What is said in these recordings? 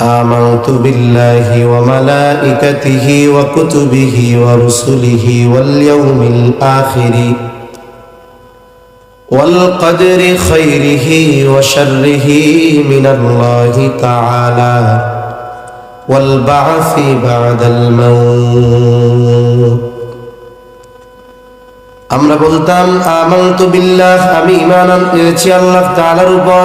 آمنت بالله وملائكته وكتبه ورسله واليوم الآخر والقدر خيره وشره من الله تعالى والبعث بعد الموت আমরা বলতাম আমন্ত বিল্লাহ আমি ইমান এনেছি আল্লাহ তাআলার উপর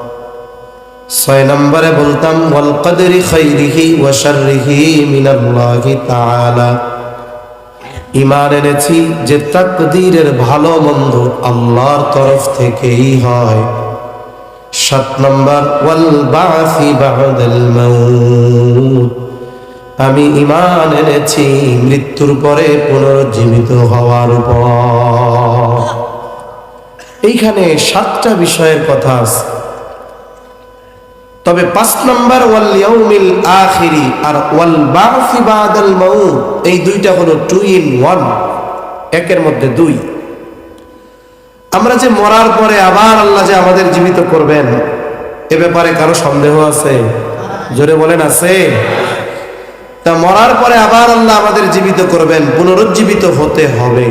ছয় নম্বরে বলতাম, ওয়াল কদরি খাইরিহি ওয়া শাররিহি মিনাল্লাহি তাআলা। ইমান এনেছি যে তাকদীরের ভালো মন্দ আল্লাহর তরফ থেকেই হয়। সাত নম্বর, ওয়াল বাসি বাদাল মাউত। আমি ইমান এনেছি মৃত্যুর পরে পুনরুজ্জীবিত হওয়ার উপর এইখানে সাতটা বিষয়ের কথা আছে। তবে পাঁচ নম্বর, ওয়াল আখিরি আর ওয়াল বাসি বাদাল এই দুইটা হলো টু ইন ওয়ান একের মধ্যে দুই। আমরা যে মরার পরে আবার আল্লাহ যে আমাদের জীবিত করবেন, এ ব্যাপারে কারও সন্দেহ আছে? জোরে বলেন, আছে। তা মরার পরে আবার আল্লাহ আমাদের জীবিত করবেন, পুনরুজ্জীবিত হতে হবে।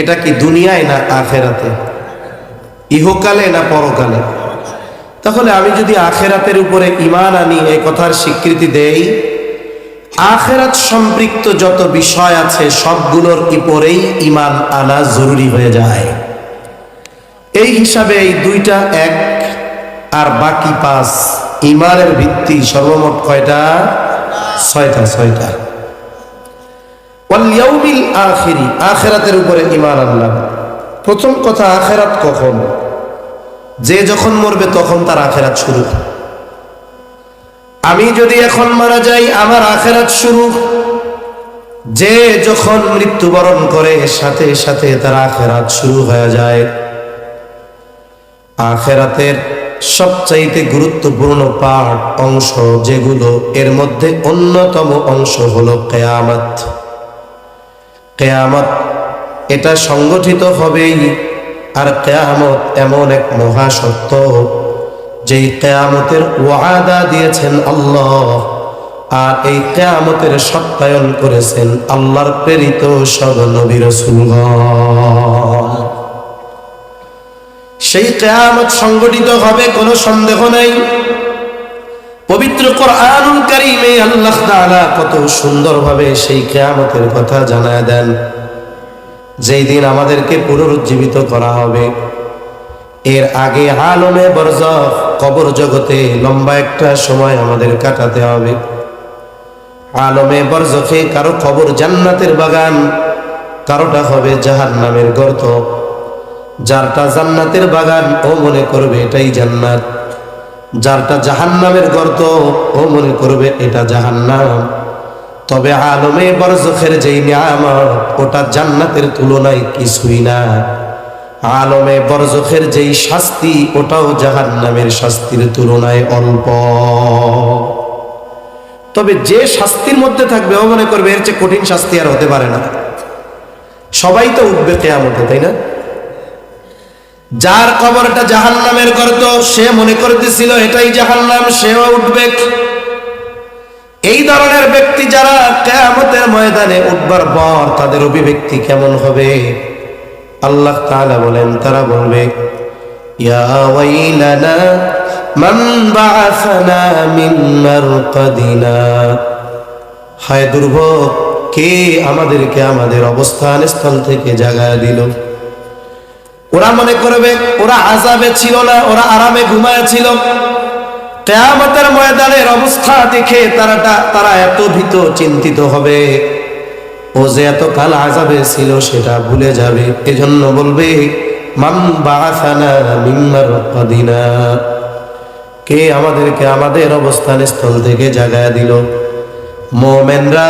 এটা কি দুনিয়ায় না আখেরাতে? ইহকালে না পরকালে? তাহলে আমি যদি আখেরাতের উপরে ইমান আনি এই কথার স্বীকৃতি দেই। আখেরাত সম্পৃক্ত যত বিষয় আছে, সবগুলোর উপরেই ইমান আনা জরুরি হয়ে যায়। এই হিসাবে এই দুইটা এক, আর বাকি পাঁচ ইমানের ভিত্তি সর্বমোট কয়টা? ছয়টা ছয়টা। আখেরাতের উপরে ইমান আনলাম। প্রথম কথা, আখেরাত কখন? যে যখন মরবে তখন তার আখেরাত শুরু। আমি যদি এখন মারা যাই, আমার আখেরাত শুরু। যে যখন মৃত্যুবরণ করে, সাথে সাথে তার আখেরাত শুরু হয়ে যায়। আখেরাতের সবচাইতে গুরুত্বপূর্ণ পাঠ অংশ যেগুলো, এর মধ্যে অন্যতম অংশ হলো কেয়ামত। কেয়ামত, এটা সংগঠিত হবেই আর কেয়ামত এমন এক মহাসত্য, যেই কেয়ামতের ওয়াদা দিয়েছেন আল্লাহ, আর এই কেয়ামতের সত্যায়ন করেছেন আল্লাহর প্রেরিত সব নবী সেই কেয়ামত সংগঠিত হবে কোনো সন্দেহ নাই। পবিত্র কোরআনুল কারীমে আল্লাহ কত সুন্দরভাবে সেই কেয়ামতের কথা জানায় দেন। যেই দিন আমাদেরকে পুনরুজ্জীবিত করা হবে। এর আগে আলমে বরজখ কবর জগতে লম্বা একটা সময় আমাদের কাটাতে হবে। আলমে বরজখে কারও খবর জান্নাতের বাগান, কারোটা হবে জাহান নামের গর্ত। যারটা জান্নাতের বাগান, ও মনে করবে এটাই জান্নাত। যারটা জাহান্নামের গর্ত, ও মনে করবে এটা জাহান্নাম। তবে আলমে বরজখের যেই নিয়ামত, ওটা জান্নাতের তুলনায় কিছুই না। আলমে বরজখের যেই শাস্তি, ওটাও জাহান্নামের শাস্তির তুলনায় অল্প। তবে যে শাস্তির মধ্যে থাকবে, ও মনে করবে এর চেয়ে কঠিন শাস্তি আর হতে পারে না। সবাই তো উঠবে কেয়ামতে, তাই না? যার কবরটা জাহান নামের গর্ত, সে মনে করতেছিল এটাই জাহান নাম সেও উঠবে। এই ধরনের ব্যক্তি যারা কেয়ামতের ময়দানে উঠবার পর তাদের অভিব্যক্তি কেমন হবে? আল্লাহ তাআলা বলেন, তারা বলবে, ইয়া ওয়াইলানা, মান বাআসানা মিন মারকাদিনা। হায় দুর্ভোগ, কে আমাদেরকে আমাদের অবস্থান স্থল থেকে জাগায় দিল? ওরা মনে করবে, ওরা আজাবে ছিল না, ওরা আরামে ঘুমায় ছিল। কেয়ামতের ময়দানের অবস্থা দেখে তারাটা, তারা এত ভীত, চিন্তিত হবে। ও যে এত কাল আজাবে ছিল সেটা ভুলে যাবে। এজন্য বলবে মাম কে আমাদেরকে আমাদের অবস্থান স্থল থেকে জাগায় দিল? মোমেনরা